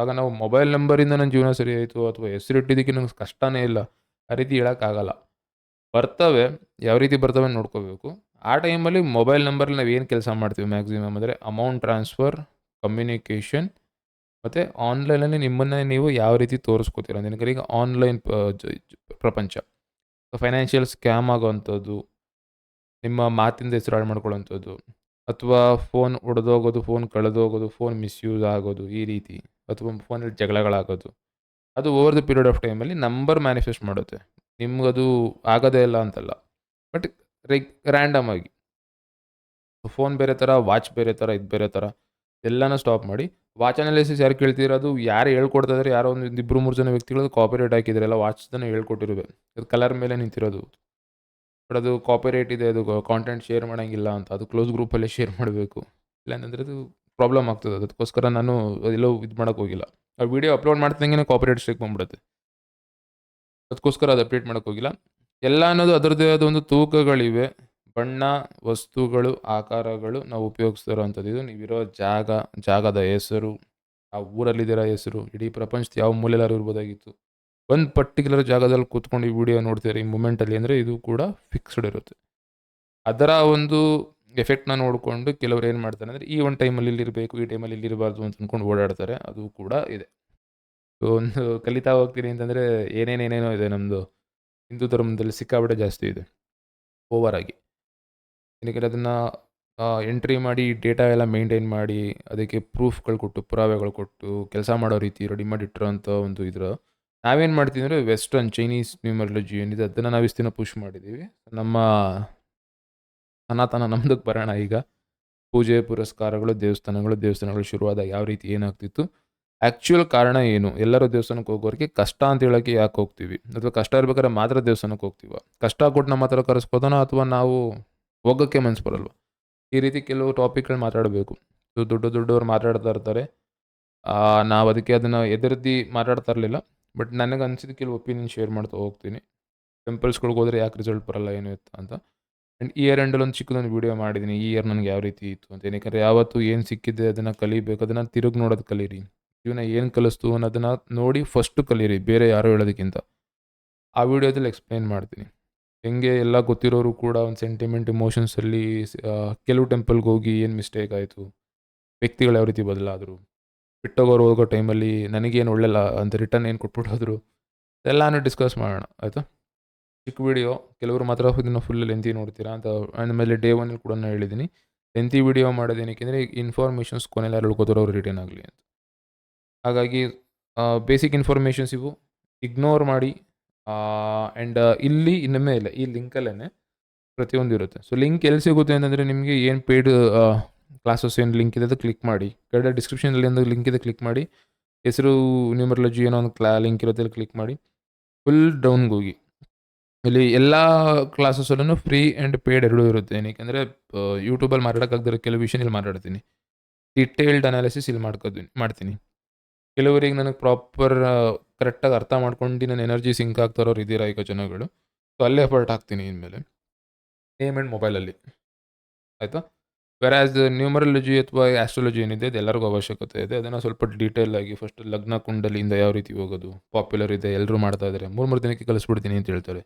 ಆಗ ನಾವು ಮೊಬೈಲ್ ನಂಬರಿಂದ ನನ್ನ ಜೀವನ ಸರಿ ಆಯಿತು ಅಥವಾ ಹೆಸರಿಟ್ಟಿದ್ದಕ್ಕೆ ನಂಗೆ ಕಷ್ಟನೇ ಇಲ್ಲ, ಆ ರೀತಿ ಹೇಳೋಕ್ಕಾಗಲ್ಲ ಬರ್ತವೆ, ಯಾವ ರೀತಿ ಬರ್ತವೆ ನೋಡ್ಕೋಬೇಕು. ಆ ಟೈಮಲ್ಲಿ ಮೊಬೈಲ್ ನಂಬರಲ್ಲಿ ನಾವು ಏನು ಕೆಲಸ ಮಾಡ್ತೀವಿ ಮ್ಯಾಕ್ಸಿಮಮ್ ಅಂದರೆ ಅಮೌಂಟ್ ಟ್ರಾನ್ಸ್ಫರ್ ಕಮ್ಯುನಿಕೇಷನ್ ಮತ್ತು ಆನ್ಲೈನಲ್ಲಿ ನಿಮ್ಮನ್ನು ನೀವು ಯಾವ ರೀತಿ ತೋರಿಸ್ಕೋತೀರ? ಅಂದರೆ ಈಗ ಆನ್ಲೈನ್ ಪ್ರಪಂಚ. ಫೈನಾನ್ಷಿಯಲ್ ಸ್ಕ್ಯಾಮ್ ಆಗೋವಂಥದ್ದು, ನಿಮ್ಮ ಮಾತಿಂದ ಹೆಸರು ಹಾಳು ಮಾಡ್ಕೊಳ್ಳೋವಂಥದ್ದು, ಅಥವಾ ಫೋನ್ ಒಡೆದೋಗೋದು ಫೋನ್ ಕಳೆದೋಗೋದು ಫೋನ್ ಮಿಸ್ಯೂಸ್ ಆಗೋದು ಈ ರೀತಿ. ಅಥವಾ ಫೋನಲ್ಲಿ ಜಗಳಗಳಾಗೋದು, ಅದು ಓವರ್ ದ ಪೀರಿಯಡ್ ಆಫ್ ಟೈಮಲ್ಲಿ ನಂಬರ್ ಮ್ಯಾನಿಫೆಸ್ಟ್ ಮಾಡುತ್ತೆ. ನಿಮಗದು ಆಗೋದೇ ಇಲ್ಲ ಅಂತಲ್ಲ. ಬಟ್ ರೆಗ್ ರ್ಯಾಂಡಮ್ ಆಗಿ. ಫೋನ್ ಬೇರೆ ಥರ ವಾಚ್ ಬೇರೆ ಥರ ಇದು ಬೇರೆ ಥರ ಎಲ್ಲನೂ ಸ್ಟಾಪ್ ಮಾಡಿ. ವಾಚ್ ಅನಾಲಿಸಿಸ್ ಯಾರು ಕೇಳ್ತಿರೋದು, ಯಾರು ಹೇಳ್ಕೊಡ್ತಾ ಯಾರೋ ಒಂದು ಇಬ್ಬರು ಮೂರು ಜನ ವ್ಯಕ್ತಿಗಳು ಕಾಪಿರೇಟ್ ಹಾಕಿದ್ರೆ ಎಲ್ಲ ವಾಚ್ದನ್ನು ಹೇಳ್ಕೊಟ್ಟಿರುವೆ. ಅದು ಕಲರ್ ಮೇಲೆ ನಿಂತಿರೋದು. ಬಟ್ ಅದು ಕಾಪಿರೇಟ್ ಇದೆ, ಅದು ಕಾಂಟೆಂಟ್ ಶೇರ್ ಮಾಡೋಂಗಿಲ್ಲ ಅಂತ, ಅದು ಕ್ಲೋಸ್ ಗ್ರೂಪಲ್ಲೇ ಶೇರ್ ಮಾಡಬೇಕು. ಇಲ್ಲಾಂತಂದರೆ ಅದು ಪ್ರಾಬ್ಲಮ್ ಆಗ್ತದೆ. ಅದಕ್ಕೋಸ್ಕರ ನಾನು ಎಲ್ಲೋ ಇದು ಮಾಡೋಕೆ ಹೋಗಿಲ್ಲ. ಆ ವಿಡಿಯೋ ಅಪ್ಲೋಡ್ ಮಾಡ್ತಿದ್ದಂಗೆ ಕಾಪಿರೇಟ್ ಸ್ಟ್ರೈಕ್ ಬಂದ್ಬಿಡುತ್ತೆ. ಅದಕ್ಕೋಸ್ಕರ ಅದು ಅಪ್ಡೇಟ್ ಮಾಡೋಕೆ ಹೋಗಿಲ್ಲ. ಎಲ್ಲ ಅನ್ನೋದು ಅದರದ್ದೇ ಆದ ಒಂದು ತೂಕಗಳಿವೆ. ಬಣ್ಣ, ವಸ್ತುಗಳು, ಆಕಾರಗಳು ನಾವು ಉಪಯೋಗಿಸ್ತಿರೋವಂಥದ್ದು ಇದು ನೀವಿರೋ ಜಾಗ, ಜಾಗದ ಹೆಸರು, ಆ ಊರಲ್ಲಿದ್ದೀರೋ ಹೆಸರು, ಇಡೀ ಪ್ರಪಂಚದ ಯಾವ ಮೂಲೆಯಲ್ಲಾರು ಇರ್ಬೋದಾಗಿತ್ತು. ಒಂದು ಪರ್ಟಿಕ್ಯುಲರ್ ಜಾಗದಲ್ಲಿ ಕೂತ್ಕೊಂಡು ಈ ವಿಡಿಯೋ ನೋಡ್ತೀರಿ ಈ ಮೂಮೆಂಟಲ್ಲಿ ಅಂದರೆ ಇದು ಕೂಡ ಫಿಕ್ಸ್ಡ್ ಇರುತ್ತೆ. ಅದರ ಒಂದು ಎಫೆಕ್ಟ್ನ ನೋಡಿಕೊಂಡು ಕೆಲವರು ಏನು ಮಾಡ್ತಾರೆ ಅಂದರೆ, ಈ ಒಂದು ಟೈಮಲ್ಲಿ ಇಲ್ಲಿರಬೇಕು, ಈ ಟೈಮಲ್ಲಿ ಇಲ್ಲಿರಬಾರ್ದು ಅಂತ ಅಂದ್ಕೊಂಡು ಓಡಾಡ್ತಾರೆ. ಅದು ಕೂಡ ಇದೆ. ಒಂದು ಕಲಿತಾ ಹೋಗ್ತೀನಿ ಅಂತಂದರೆ ಏನೇನೇನೇನೋ ಇದೆ ನಮ್ಮದು ಹಿಂದೂ ಧರ್ಮದಲ್ಲಿ ಸಿಕ್ಕಾಬಿಡೆ ಜಾಸ್ತಿ ಇದೆ. ಓವರ್ ಆಗಿ. ಏನಕ್ಕೆ ಅದನ್ನು ಎಂಟ್ರಿ ಮಾಡಿ ಡೇಟಾ ಎಲ್ಲ ಮೇಂಟೈನ್ ಮಾಡಿ, ಅದಕ್ಕೆ ಪ್ರೂಫ್ಗಳು ಕೊಟ್ಟು, ಪುರಾವೆಗಳು ಕೊಟ್ಟು, ಕೆಲಸ ಮಾಡೋ ರೀತಿ ರೆಡಿ ಮಾಡಿ ಇಟ್ಟಿರೋಂಥ ಒಂದು ಇದ್ರ. ನಾವೇನು ಮಾಡ್ತೀವಿ ಅಂದರೆ ವೆಸ್ಟರ್ನ್ ಚೈನೀಸ್ ನ್ಯೂಮರಾಲಜಿ ಏನಿದೆ, ಅದನ್ನು ನಾವು ಇಷ್ಟು ದಿನ ಪುಷ್ ಮಾಡಿದ್ದೀವಿ ನಮ್ಮ ಸನಾತನ ನಮ್ದಕ್ಕೆ ಬರೋಣ ಈಗ. ಪೂಜೆ, ಪುರಸ್ಕಾರಗಳು, ದೇವಸ್ಥಾನಗಳು ದೇವಸ್ಥಾನಗಳು ಶುರುವಾದಾಗ ಯಾವ ರೀತಿ ಏನಾಗ್ತಿತ್ತು ಆ್ಯಕ್ಚುಯಲ್ ಕಾರಣ ಏನು? ಎಲ್ಲರೂ ದೇವಸ್ಥಾನಕ್ಕೆ ಹೋಗೋರಿಗೆ ಕಷ್ಟ ಅಂತ ಹೇಳೋಕ್ಕೆ ಯಾಕೆ ಹೋಗ್ತೀವಿ? ಅಥವಾ ಕಷ್ಟ ಇರ್ಬೇಕಾದ್ರೆ ಮಾತ್ರ ದೇವಸ್ಥಾನಕ್ಕೆ ಹೋಗ್ತೀವ? ಕಷ್ಟ ಕೊಟ್ಟು ನಮ್ಮ ಹತ್ರ ಕರೆಸ್ಕೋತಾನೋ ಅಥವಾ ನಾವು ಹೋಗೋಕ್ಕೆ ಮನ್ಸು ಬರಲ್ವ? ಈ ರೀತಿ ಕೆಲವು ಟಾಪಿಕ್ಗಳು ಮಾತಾಡಬೇಕು. ದೊಡ್ಡ ದೊಡ್ಡವ್ರು ಮಾತಾಡ್ತಾ ಇರ್ತಾರೆ. ನಾವು ಅದಕ್ಕೆ ಅದನ್ನು ಎದುರ್ದು ಮಾತಾಡ್ತಾ ಇರಲಿಲ್ಲ. ಬಟ್ ನನಗೆ ಅನಿಸಿದ ಕೆಲವು ಒಪಿನಿಯನ್ ಶೇರ್ ಮಾಡ್ತಾ ಹೋಗ್ತೀನಿ. ಟೆಂಪಲ್ಸ್ಗಳಿಗೆ ಹೋದರೆ ಯಾಕೆ ರಿಸಲ್ಟ್ ಬರಲ್ಲ ಏನು ಇತ್ತು ಅಂತ. ಆ್ಯಂಡ್ ಇಯರ್ ಎಂಡಲ್ಲಿ ಒಂದು ಚಿಕ್ಕದೊಂದು ವೀಡಿಯೋ ಮಾಡಿದ್ದೀನಿ ಈ ಇಯರ್ ನನಗೆ ಯಾವ ರೀತಿ ಇತ್ತು ಅಂತ. ಏನಕ್ಕೆ ಯಾವತ್ತು ಏನು ಸಿಕ್ಕಿದೆ ಅದನ್ನು ಕಲಿಬೇಕು. ಅದನ್ನು ತಿರುಗಿ ನೋಡೋದು ಕಲೀರಿ. ಜೀವನ ಏನು ಕಲಿಸ್ತು ಅನ್ನೋದನ್ನು ನೋಡಿ ಫಸ್ಟು ಕಲೀರಿ. ಬೇರೆ ಯಾರು ಹೇಳೋದಕ್ಕಿಂತ. ಆ ವಿಡಿಯೋದಲ್ಲಿ ಎಕ್ಸ್ಪ್ಲೈನ್ ಮಾಡ್ತೀನಿ. ಹೆಂಗೆ ಎಲ್ಲ ಗೊತ್ತಿರೋರು ಕೂಡ ಒಂದು ಸೆಂಟಿಮೆಂಟ್ ಇಮೋಷನ್ಸಲ್ಲಿ ಕೆಲವು ಟೆಂಪಲ್ಗೆ ಹೋಗಿ ಏನು ಮಿಸ್ಟೇಕ್ ಆಯಿತು? ವ್ಯಕ್ತಿಗಳು ಯಾವ ರೀತಿ ಬದಲಾದರು? ಬಿಟ್ಟೋಗೋರು ಹೋಗೋ ಟೈಮಲ್ಲಿ ನನಗೇನು ಒಳ್ಳೆಲ್ಲ ಅಂತ ರಿಟರ್ನ್ ಏನು ಕೊಟ್ಬಿಟ್ಟು ಹೋದರು ಎಲ್ಲಾನು ಡಿಸ್ಕಸ್ ಮಾಡೋಣ. ಆಯಿತಾ? ಚಿಕ್ಕ ವಿಡಿಯೋ ಕೆಲವರು ಮಾತ್ರ ಇದನ್ನು ಫುಲ್ ಲೆಂತಿ ನೋಡ್ತೀರಾ ಅಂತ ಆಮೇಲೆ ಡೇ ಒನ್ನಲ್ಲಿ ಕೂಡ ನಾನು ಹೇಳಿದ್ದೀನಿ ಲೆಂತಿ ವಿಡಿಯೋ ಮಾಡೋದೇನಕ್ಕೆಂದರೆ ಇನ್ಫಾರ್ಮೇಷನ್ಸ್ ಕೊನೆಯಲ್ಲಿ ಯಾರು ಉಳ್ಕೋತಾರೋ ಅವ್ರು ರಿಟರ್ನ್ ಆಗಲಿ ಅಂತ. ಹಾಗಾಗಿ ಬೇಸಿಕ್ ಇನ್ಫಾರ್ಮೇಷನ್ಸ್ ಇವು. ಇಗ್ನೋರ್ ಮಾಡಿ ಆ್ಯಂಡ್ ಇಲ್ಲಿ ಇನ್ನೊಮ್ಮೆ ಇಲ್ಲ, ಈ ಲಿಂಕಲ್ಲೇ ಪ್ರತಿಯೊಂದು ಇರುತ್ತೆ. ಸೊ ಲಿಂಕ್ ಎಲ್ಲಿ ಸಿಗುತ್ತೆ ಅಂತಂದರೆ ನಿಮಗೆ ಏನು ಪೇಯ್ಡ್ ಕ್ಲಾಸಸ್ ಏನು ಲಿಂಕ್ ಇದೆ ಅದು ಕ್ಲಿಕ್ ಮಾಡಿ. ಕೆಳಗಡೆ ಡಿಸ್ಕ್ರಿಪ್ಷನಲ್ಲಿ ಒಂದು ಲಿಂಕ್ ಇದೆ ಕ್ಲಿಕ್ ಮಾಡಿ. ಹೆಸರು ನ್ಯೂಮರಲಜಿ ಏನೋ ಒಂದು ಕ್ಲಾ ಲಿಂಕ್ ಇರುತ್ತೆ ಅಲ್ಲಿ ಕ್ಲಿಕ್ ಮಾಡಿ. ಫುಲ್ ಡೌನ್ಗೆ ಹೋಗಿ. ಇಲ್ಲಿ ಎಲ್ಲ ಕ್ಲಾಸಸ್ಸಲ್ಲೂ ಫ್ರೀ ಆ್ಯಂಡ್ ಪೇಯ್ಡ್ ಎರಡೂ ಇರುತ್ತೆ. ಏನಕ್ಕೆ ಯೂಟ್ಯೂಬಲ್ಲಿ ಮಾತಾಡೋಕ್ಕಾಗದಿರೋ ಕೆಲವು ವಿಷಯ ಇಲ್ಲಿ ಮಾತಾಡ್ತೀನಿ. ಡಿಟೇಲ್ಡ್ ಅನಾಲಿಸಿಸ್ ಇಲ್ಲಿ ಮಾಡ್ಕೋತೀನಿ ಮಾಡ್ತೀನಿ. ಕೆಲವರಿಗೆ ನನಗೆ ಪ್ರಾಪರ್ ಕರೆಕ್ಟಾಗಿ ಅರ್ಥ ಮಾಡ್ಕೊಂಡು ನನ್ನ ಎನರ್ಜಿ ಸಿಂಕ್ ಆಗ್ತಾರೋರು ಇದ್ದೀರಾ ಈಗ ಜನಗಳು. ಸೊ ಅಲ್ಲೇ ಎಫರ್ಟ್ ಹಾಕ್ತೀನಿ ಇನ್ಮೇಲೆ. ನೇಮ್ ಆ್ಯಂಡ್ ಮೊಬೈಲಲ್ಲಿ ಆಯಿತಾ? ವೆರ್ ಆ್ಯಸ್ ನ್ಯೂಮರಾಲಜಿ ಅಥವಾ ಆಸ್ಟ್ರಾಲಜಿ ಏನಿದೆ, ಅದು ಎಲ್ಲರಿಗೂ ಅವಶ್ಯಕತೆ ಇದೆ. ಅದನ್ನು ಸ್ವಲ್ಪ ಡೀಟೇಲ್ ಆಗಿ ಫಸ್ಟ್ ಲಗ್ನ ಕುಂಡಲಿಯಿಂದ ಯಾವ ರೀತಿ ಹೋಗೋದು ಪಾಪ್ಯುಲರ್ ಇದೆ ಎಲ್ಲರೂ ಮಾಡ್ತಾ ಇದ್ದಾರೆ ಮೂರು ಮೂರು ದಿನಕ್ಕೆ ಕಲಿಸ್ಬಿಡ್ತೀನಿ ಅಂತ ಹೇಳ್ತಾರೆ.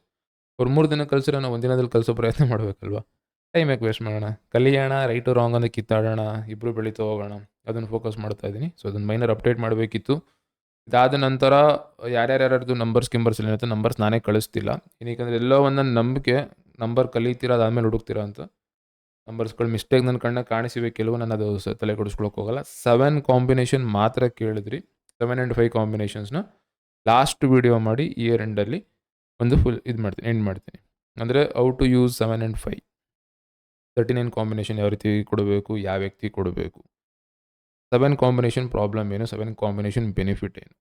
ಅವ್ರು ಮೂರು ದಿನ ಕಲಿಸಿರೋ ನಾವು ಒಂದಿನದಲ್ಲಿ ಕಲಿಸೋ ಪ್ರಯತ್ನ ಮಾಡಬೇಕಲ್ವಾ? ಟೈಮ್ ಯಾಕೆ ವೇಸ್ಟ್ ಮಾಡೋಣ? ಕಲಿಯೋಣ ರೈಟು ರಾಂಗ್ ಅಂದರೆ ಕಿತ್ತಾಡೋಣ ಇಬ್ಬರು ಬೆಳೀತಾ ಹೋಗೋಣ. ಅದನ್ನು ಫೋಕಸ್ ಮಾಡ್ತಾ ಇದ್ದೀನಿ ಸೊ ಅದನ್ನು ಮೈನರ್ ಅಪ್ಡೇಟ್ ಮಾಡಬೇಕಿತ್ತು. ಇದಾದ ನಂತರ ಯಾರ್ಯಾರ್ಯಾರ್ದು ನಂಬರ್ಸ್ ಕಿಂಬರ್ಸ್ ಅಂತ ನಂಬರ್ಸ್ ನಾನೇ ಕಳಿಸ್ತಿಲ್ಲ. ಏನಕ್ಕೆ ಎಲ್ಲೋ ಒಂದೊಂದು ನಂಬಿಕೆ ನಂಬರ್ ಕಲಿತೀರ, ಅದಾದಮೇಲೆ ಹುಡುಕ್ತೀರಾ ಅಂತ. ನಂಬರ್ಸ್ಗಳು ಮಿಸ್ಟೇಕ್ ನನ್ನ ಕಣ್ಣ ಕಾಣಿಸಿವೆ, ಕೆಲವು ನಾನು ಅದು ತಲೆ ಕೊಡಿಸ್ಕೊಳಕ್ಕೆ ಹೋಗಲ್ಲ. ಸೆವೆನ್ ಕಾಂಬಿನೇಷನ್ ಮಾತ್ರ ಕೇಳಿದ್ರಿ. ಸೆವೆನ್ ಆ್ಯಂಡ್ ಫೈವ್ ಕಾಂಬಿನೇಷನ್ಸ್ನ ಲಾಸ್ಟ್ ವೀಡಿಯೋ ಮಾಡಿ ಇಯರ್ ಎಂಡಲ್ಲಿ ಒಂದು ಫುಲ್ ಇದು ಮಾಡ್ತೀನಿ ಎಂಡ್ ಮಾಡ್ತೀನಿ ಅಂದರೆ how to use seven and five thirty nine combination ಯಾವ ರೀತಿ ಕೊಡಬೇಕು, ಯಾವ ವ್ಯಕ್ತಿ ಕೊಡಬೇಕು. ಸೆವೆನ್ ಕಾಂಬಿನೇಷನ್ ಪ್ರಾಬ್ಲಮ್ ಏನು ಸೆವೆನ್ ಕಾಂಬಿನೇಷನ್ ಬೆನಿಫಿಟ್ ಏನು.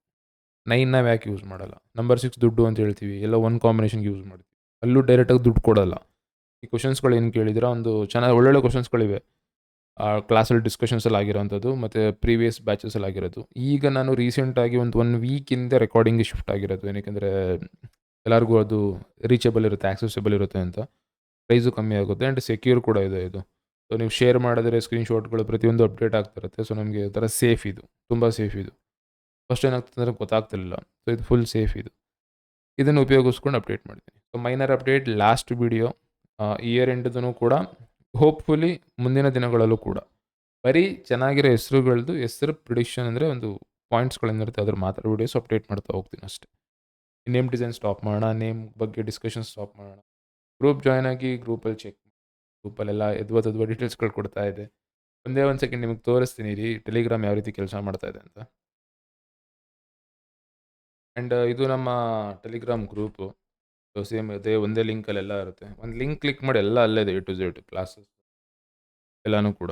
ನೈನ್ ನಾವು ಯಾಕೆ ಯೂಸ್ ಮಾಡಲ್ಲ? ನಂಬರ್ ಸಿಕ್ಸ್ ದುಡ್ಡು ಅಂತ ಹೇಳ್ತೀವಿ, ಎಲ್ಲ ಒನ್ ಕಾಂಬಿನೇಷನ್ಗೆ ಯೂಸ್ ಮಾಡ್ತೀವಿ. ಅಲ್ಲೂ ಡೈರೆಕ್ಟಾಗಿ ದುಡ್ಡು ಕೊಡಲ್ಲ. ಈ ಕ್ವಶನ್ಸ್ಗಳು ಏನು ಕೇಳಿದ್ರೆ, ಒಂದು ಚೆನ್ನಾಗಿ ಒಳ್ಳೊಳ್ಳೆ ಕ್ವಶನ್ಸ್ಗಳಿವೆ ಕ್ಲಾಸಲ್ಲಿ ಡಿಸ್ಕಷನ್ಸಲ್ಲಿ ಆಗಿರೋಂಥದ್ದು, ಮತ್ತು ಪ್ರೀವಿಯಸ್ ಬ್ಯಾಚಸಲ್ಲಿ ಆಗಿರೋದು. ಈಗ ನಾನು ರೀಸೆಂಟಾಗಿ ಒಂದು ಒನ್ ವೀಕಿಂದ ರೆಕಾರ್ಡಿಂಗ್ ಶಿಫ್ಟ್ ಆಗಿರೋದು. ಏನಕ್ಕೆ ಎಲ್ಲರಿಗೂ ಅದು ರೀಚೇಬಲ್ ಇರುತ್ತೆ ಆಕ್ಸೆಸಬಲ್ ಇರುತ್ತೆ ಅಂತ. ಪ್ರೈಸು ಕಮ್ಮಿ ಆಗುತ್ತೆ ಆ್ಯಂಡ್ ಸೆಕ್ಯೂರ್ ಕೂಡ ಇದೆ ಇದು. ಸೊ ನೀವು ಶೇರ್ ಮಾಡಿದ್ರೆ ಸ್ಕ್ರೀನ್ಶಾಟ್ಗಳು ಪ್ರತಿಯೊಂದು ಅಪ್ಡೇಟ್ ಆಗ್ತಿರುತ್ತೆ ಸೊ ನಮಗೆ ಒಂಥರ ಸೇಫ್ ಇದು, ತುಂಬ ಸೇಫ್ ಇದು. ಫಸ್ಟ್ ಏನಾಗ್ತದೆ ಅಂದರೆ ಗೊತ್ತಾಗ್ತಿರಲಿಲ್ಲ. ಸೊ ಇದು ಫುಲ್ ಸೇಫ್ ಇದು. ಇದನ್ನು ಉಪಯೋಗಿಸ್ಕೊಂಡು ಅಪ್ಡೇಟ್ ಮಾಡ್ತೀನಿ. So minor update last video year ಎಂಡ್ದೂ ಕೂಡ ಹೋಪ್ಫುಲಿ ಮುಂದಿನ ದಿನಗಳಲ್ಲೂ ಕೂಡ. ಬರೀ ಚೆನ್ನಾಗಿರೋ ಹೆಸರುಗಳದ್ದು ಹೆಸರು ಪ್ರಿಡಿಕ್ಷನ್ ಅಂದರೆ ಒಂದು ಪಾಯಿಂಟ್ಸ್ಗಳೇನಿರುತ್ತೆ ಅದ್ರ ಮಾತ್ರ ವೀಡಿಯೋಸ್ ಅಪ್ಡೇಟ್ ಮಾಡ್ತಾ ಹೋಗ್ತೀನಿ ಅಷ್ಟೇ. ನೇಮ್ ಡಿಸೈನ್ ಸ್ಟಾಪ್ ಮಾಡೋಣ ನೇಮ್ ಬಗ್ಗೆ ಡಿಸ್ಕಷನ್ ಸ್ಟಾಪ್ ಮಾಡೋಣ. ಗ್ರೂಪ್ ಜಾಯ್ನ್ ಆಗಿ ಗ್ರೂಪಲ್ಲಿ ಚೆಕ್ ಗ್ರೂಪಲ್ಲೆಲ್ಲ ಎದ್ವ ತದ್ವ ಡೀಟೇಲ್ಸ್ಗಳು ಕೊಡ್ತಾ ಇದೆ. ಒಂದೇ ಒಂದು ಸೆಕೆಂಡ್ ನಿಮಗೆ ತೋರಿಸ್ತೀನಿ ರೀ ಟೆಲಿಗ್ರಾಮ್ ಯಾವ ರೀತಿ ಕೆಲಸ ಮಾಡ್ತಾ ಇದೆ ಅಂತ. ಆ್ಯಂಡ್ ಇದು ನಮ್ಮ ಟೆಲಿಗ್ರಾಮ್ ಗ್ರೂಪು ಸೇಮ್ ಅದೇ ಒಂದೇ ಲಿಂಕಲ್ಲೆಲ್ಲ ಇರುತ್ತೆ. ಒಂದು ಲಿಂಕ್ ಕ್ಲಿಕ್ ಮಾಡಿ ಎಲ್ಲ ಅಲ್ಲೇ ಇದೆ ಎ ಟು ಝೆಡ್ ಕ್ಲಾಸಸ್ ಎಲ್ಲನೂ ಕೂಡ.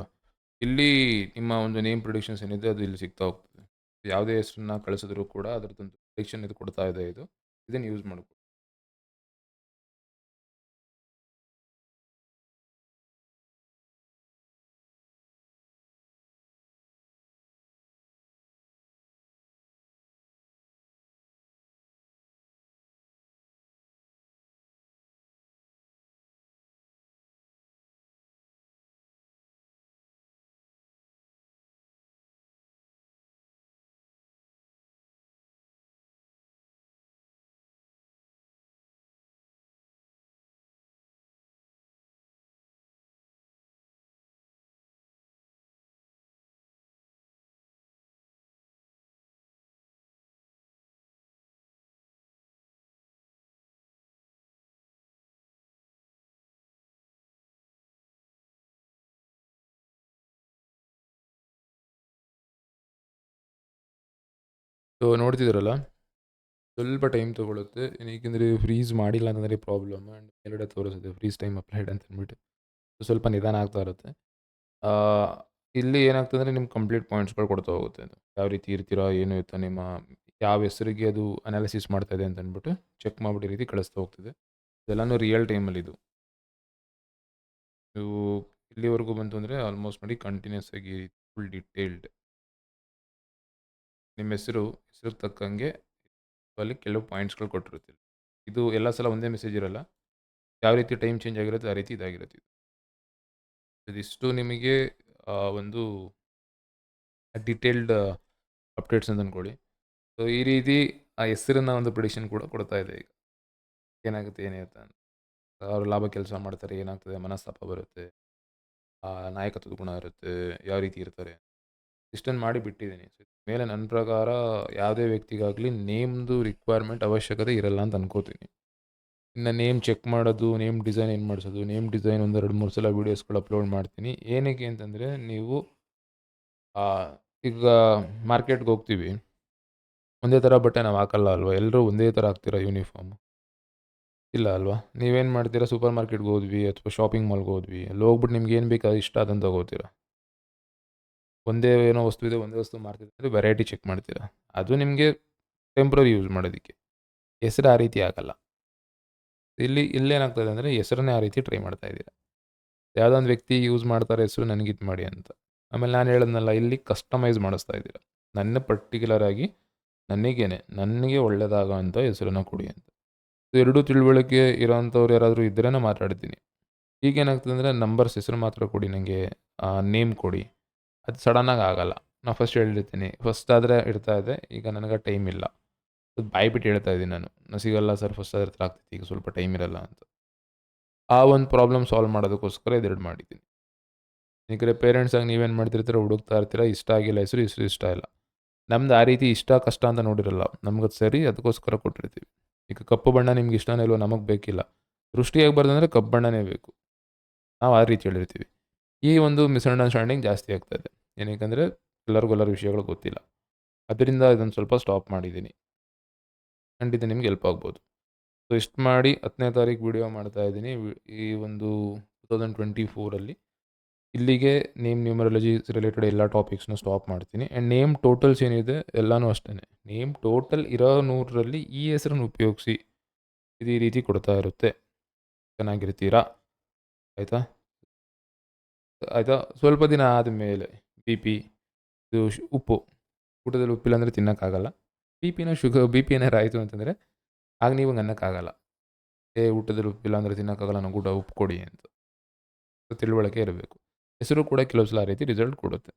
ಇಲ್ಲಿ ನಿಮ್ಮ ಒಂದು ನೇಮ್ ಪ್ರೊಡಿಕ್ಷನ್ಸ್ ಏನಿದೆ ಅದು ಇಲ್ಲಿ ಸಿಗ್ತಾ ಹೋಗ್ತದೆ. ಯಾವುದೇ ಹೆಸರನ್ನ ಕಳಿಸಿದ್ರು ಕೂಡ ಅದರದ್ದೊಂದು ಪ್ರೊಡಿಕ್ಷನ್ ಇದು ಕೊಡ್ತಾ ಇದೆ ಇದು. ಇದನ್ನು ಯೂಸ್ ಮಾಡ್ಕೊ ಸೊ ನೋಡ್ತಿದ್ದೀರಲ್ಲ? ಸ್ವಲ್ಪ ಟೈಮ್ ತೊಗೊಳುತ್ತೆ. ಏಕೆಂದರೆ ಫ್ರೀಸ್ ಮಾಡಿಲ್ಲ ಅಂತಂದರೆ ಪ್ರಾಬ್ಲಮ್ ಆ್ಯಂಡ್ ಎರಡೇ ತೋರಿಸುತ್ತೆ. ಫ್ರೀಸ್ ಟೈಮ್ ಅಪ್ಲೈಡ್ ಅಂತ ಅಂದ್ಬಿಟ್ಟು. ಸ್ವಲ್ಪ ನಿಧಾನ ಆಗ್ತಾ ಇರುತ್ತೆ. ಇಲ್ಲಿ ಏನಾಗ್ತದೆ ನಿಮ್ಮ ಕಂಪ್ಲೀಟ್ ಪಾಯಿಂಟ್ಸ್ಗಳು ಕೊಡ್ತಾ ಹೋಗುತ್ತೆ ಅದು. ಯಾವ ರೀತಿ ಇರ್ತೀರಾ, ಏನು ಇರ್ತಾ ನಿಮ್ಮ, ಯಾವ ಹೆಸರಿಗೆ ಅದು ಅನಾಲಿಸಿಸ್ ಮಾಡ್ತಾ ಇದೆ ಅಂತ ಚೆಕ್ ಮಾಡಿಬಿಟ್ಟು ರೀತಿ ಕಳಿಸ್ತಾ ಹೋಗ್ತದೆ. ಇದೆಲ್ಲನೂ ರಿಯಲ್ ಟೈಮಲ್ಲಿ ಇದು. ನೀವು ಇಲ್ಲಿವರೆಗೂ ಬಂತು ಅಂದರೆ ಆಲ್ಮೋಸ್ಟ್ ನೋಡಿ ಕಂಟಿನ್ಯೂಸ್ ಆಗಿ ಫುಲ್ ಡಿಟೇಲ್ಡ್ ನಿಮ್ಮ ಹೆಸರು ಹೆಸರು ತಕ್ಕಂಗೆ ಅಲ್ಲಿ ಕೆಲವು ಪಾಯಿಂಟ್ಸ್ಗಳು ಕೊಟ್ಟಿರುತ್ತೆ ಇದು ಎಲ್ಲ ಸಲ ಒಂದೇ ಮೆಸೇಜ್ ಇರಲ್ಲ. ಯಾವ ರೀತಿ ಟೈಮ್ ಚೇಂಜ್ ಆಗಿರುತ್ತೆ, ಆ ರೀತಿ ಇದಾಗಿರುತ್ತೆ ಇದು. ಇದಿಷ್ಟು ನಿಮಗೆ ಒಂದು ಡಿಟೇಲ್ಡ್ ಅಪ್ಡೇಟ್ಸ್ ಅಂತ ಅಂದ್ಕೊಳ್ಳಿ ಸೊ ಈ ರೀತಿ ಆ ಹೆಸರನ್ನ ಒಂದು ಪ್ರಿಡಿಕ್ಷನ್ ಕೂಡ ಕೊಡ್ತಾ ಇದೆ ಈಗ. ಏನಾಗುತ್ತೆ ಏನಿರುತ್ತೆ ಅಂತ. ಅವರು ಲಾಭ ಕೆಲಸ ಮಾಡ್ತಾರೆ, ಏನಾಗ್ತದೆ, ಮನಸ್ತಾಪ ಬರುತ್ತೆ ನಾಯಕತ್ವದ ಗುಣ ಇರುತ್ತೆ, ಯಾವ ರೀತಿ ಇರ್ತಾರೆ ಇಷ್ಟನ್ನು ಮಾಡಿ ಬಿಟ್ಟಿದ್ದೀನಿ. ಮೇಲೆ ನನ್ನ ಪ್ರಕಾರ ಯಾವುದೇ ವ್ಯಕ್ತಿಗಾಗಲಿ ನೇಮ್ದು ರಿಕ್ವೈರ್ಮೆಂಟ್ ಅವಶ್ಯಕತೆ ಇರಲ್ಲ ಅಂತ ಅನ್ಕೋತೀನಿ. ಇನ್ನು ನೇಮ್ ಚೆಕ್ ಮಾಡೋದು, ನೇಮ್ ಡಿಸೈನ್ ಏನು ಮಾಡಿಸೋದು, ನೇಮ್ ಡಿಸೈನ್ ಒಂದು ಎರಡು ಮೂರು ಸಲ ವೀಡಿಯೋಸ್ಗಳು ಅಪ್ಲೋಡ್ ಮಾಡ್ತೀನಿ. ಏನಕ್ಕೆ ಅಂತಂದರೆ ನೀವು ಈಗ ಮಾರ್ಕೆಟ್ಗೆ ಹೋಗ್ತೀವಿ. ಒಂದೇ ಥರ ಬಟ್ಟೆ ನಾವು ಹಾಕಲ್ಲ ಅಲ್ವಾ? ಎಲ್ಲರೂ ಒಂದೇ ಥರ ಹಾಕ್ತೀರಾ ಯೂನಿಫಾರ್ಮ್ ಇಲ್ಲ ಅಲ್ವಾ? ನೀವೇನು ಮಾಡ್ತೀರಾ? ಸೂಪರ್ ಮಾರ್ಕೆಟ್ಗೆ ಹೋದ್ವಿ ಅಥವಾ ಶಾಪಿಂಗ್ ಮಾಲ್ಗೆ ಹೋದ್ವಿ. ಅಲ್ಲಿ ಹೋಗ್ಬಿಟ್ಟು ನಿಮ್ಗೆ ಏನು ಬೇಕು? ಅದು ಇಷ್ಟ ಅದನ್ನು ತಗೋತೀರಾ? ಒಂದೇ ಏನೋ ವಸ್ತು ಇದೆ, ಒಂದೇ ವಸ್ತು ಮಾರ್ತಿದ್ರೆ ವೆರೈಟಿ ಚೆಕ್ ಮಾಡ್ತೀರಾ? ಅದು ನಿಮಗೆ ಟೆಂಪ್ರರಿ ಯೂಸ್ ಮಾಡೋದಕ್ಕೆ. ಹೆಸರು ಆ ರೀತಿ ಆಗಲ್ಲ. ಇಲ್ಲಿ ಇಲ್ಲೇನಾಗ್ತದೆ ಅಂದರೆ ಹೆಸರನ್ನೇ ಆ ರೀತಿ ಟ್ರೈ ಮಾಡ್ತಾ ಇದ್ದೀರಾ. ಯಾವುದೋ ಒಂದು ವ್ಯಕ್ತಿ ಯೂಸ್ ಮಾಡ್ತಾರೆ ಹೆಸರು ನನಗೆ ಇದು ಮಾಡಿ ಅಂತ. ಆಮೇಲೆ ನಾನು ಹೇಳೋದ್ನಲ್ಲ, ಇಲ್ಲಿ ಕಸ್ಟಮೈಸ್ ಮಾಡಿಸ್ತಾ ಇದ್ದೀರಾ. ನನ್ನ ಪರ್ಟಿಕ್ಯುಲರ್ ಆಗಿ ನನಗೇನೆ, ನನಗೆ ಒಳ್ಳೆಯದಾಗೋ ಅಂಥ ಹೆಸರನ್ನು ಕೊಡಿ ಅಂತ. ಸೊ ಎರಡೂ ತಿಳುವಳಿಕೆ ಇರೋವಂಥವ್ರು ಯಾರಾದರೂ ಇದ್ದರೆ ಮಾತಾಡ್ತೀನಿ. ಈಗೇನಾಗ್ತದೆ ಅಂದರೆ ನಂಬರ್ಸ್ ಹೆಸರು ಮಾತ್ರ ಕೊಡಿ ನನಗೆ ನೇಮ್ ಕೊಡಿ. ಅದು ಸಡನ್ನಾಗಿ ಆಗಲ್ಲ. ನಾನು ಫಸ್ಟ್ ಹೇಳಿರ್ತೀನಿ. ಫಸ್ಟ್ ಆದರೆ ಇಡ್ತಾ ಇದೆ ಈಗ ನನಗೆ ಟೈಮ್ ಇಲ್ಲ. ಅದು ಬಾಯ್ಬಿಟ್ಟು ಹೇಳ್ತಾ ಇದ್ದೀನಿ ನಾನು. ನಾನು ಸಿಗಲ್ಲ ಸರ್ ಫಸ್ಟ್ ಆದ್ರೆ ಆಗ್ತೈತಿ, ಈಗ ಸ್ವಲ್ಪ ಟೈಮ್ ಇರಲ್ಲ ಅಂತ. ಆ ಒಂದು ಪ್ರಾಬ್ಲಮ್ ಸಾಲ್ವ್ ಮಾಡೋದಕ್ಕೋಸ್ಕರ ಇದೆರಡು ಮಾಡಿದ್ದೀನಿ. ಈ ಪೇರೆಂಟ್ಸ್ ಪೇರೆಂಟ್ಸಾಗಿ ನೀವೇನು ಮಾಡ್ತಿರ್ತೀರ, ಹುಡುಕ್ತಾ ಇರ್ತೀರ, ಇಷ್ಟ ಆಗಿಲ್ಲ ಹೆಸರು ಹೆಸರು ಇಷ್ಟ ಇಲ್ಲ. ನಮ್ದು ಆ ರೀತಿ ಇಷ್ಟ, ಕಷ್ಟ ಅಂತ ನೋಡಿರಲ್ಲ, ನಮ್ಗೆ ಅದು ಸರಿ ಅದಕ್ಕೋಸ್ಕರ ಕೊಟ್ಟಿರ್ತೀವಿ. ಈಗ ಕಪ್ಪು ಬಣ್ಣ ನಿಮ್ಗೆ ಇಷ್ಟನೇ ಇಲ್ವೋ, ನಮಗೆ ಬೇಕಿಲ್ಲ. ದೃಷ್ಟಿಯಾಗಿ ಬರ್ದಂದ್ರೆ ಕಪ್ಪು ಬಣ್ಣನೇ ಬೇಕು. ನಾವು ಆ ರೀತಿ ಹೇಳಿರ್ತೀವಿ. ಈ ಒಂದು ಮಿಸ್ಅಂಡರ್ಸ್ಟ್ಯಾಂಡಿಂಗ್ ಜಾಸ್ತಿ ಆಗ್ತಾಯಿದೆ ಏನಕ್ಕೆಂದರೆ ಎಲ್ಲರಿಗೂ ಎಲ್ಲರ ವಿಷಯಗಳು ಗೊತ್ತಿಲ್ಲ. ಅದರಿಂದ ಇದನ್ನು ಸ್ವಲ್ಪ ಸ್ಟಾಪ್ ಮಾಡಿದ್ದೀನಿ. ಇದು ನಿಮ್ಗೆ ಹೆಲ್ಪ್ ಆಗ್ಬೋದು. ಸೊ ಇಷ್ಟು ಮಾಡಿ ಹತ್ತನೇ ತಾರೀಕು ವಿಡಿಯೋ ಮಾಡ್ತಾ ಇದ್ದೀನಿ. ಈ ಒಂದು ಟು ತೌಸಂಡ್ ಟ್ವೆಂಟಿ ಫೋರಲ್ಲಿ ಇಲ್ಲಿಗೆ ನೇಮ್ ನ್ಯೂಮರಾಲಜಿ ರಿಲೇಟೆಡ್ ಎಲ್ಲ ಟಾಪಿಕ್ಸ್ನ ಸ್ಟಾಪ್ ಮಾಡ್ತೀನಿ. ಆ್ಯಂಡ್ ನೇಮ್ ಟೋಟಲ್ಸ್ ಏನಿದೆ ಎಲ್ಲನೂ ಅಷ್ಟೇ ನೇಮ್ ಟೋಟಲ್ ಇರೋ ನೂರರಲ್ಲಿ ಈ ಹೆಸರನ್ನು ಉಪಯೋಗಿಸಿ ಇದು ರೀತಿ ಕೊಡ್ತಾ ಇರುತ್ತೆ. ಚೆನ್ನಾಗಿರ್ತೀರಾ? ಆಯಿತಾ? ಆಯಿತಾ? ಸ್ವಲ್ಪ ದಿನ ಆದಮೇಲೆ ಬಿ ಪಿ ಇದು ಉಪ್ಪು. ಊಟದಲ್ಲಿ ಉಪ್ಪಿಲ್ಲ ಅಂದರೆ ತಿನ್ನೋಕ್ಕಾಗಲ್ಲ. ಬಿ ಪಿನ ಶುಗರ್ ಬಿ ಪಿ ಏನಾರು ಆಯಿತು ಅಂತಂದರೆ ಆಗ ನೀವು ಅನ್ನೋಕ್ಕಾಗಲ್ಲ. ಏ, ಊಟದಲ್ಲಿ ಉಪ್ಪಿಲ್ಲ ಅಂದರೆ ತಿನ್ನೋಕ್ಕಾಗಲ್ಲ, ನಂಗೆ ಊಟ ಉಪ್ಪು ಕೊಡಿ ಅಂತ. ತಿಳುವಳಿಕೆ ಇರಬೇಕು. ಹೆಸರು ಕೂಡ ಕೆಲವು ಸಲ ಆ ರೀತಿ ರಿಸಲ್ಟ್ ಕೊಡುತ್ತೆ.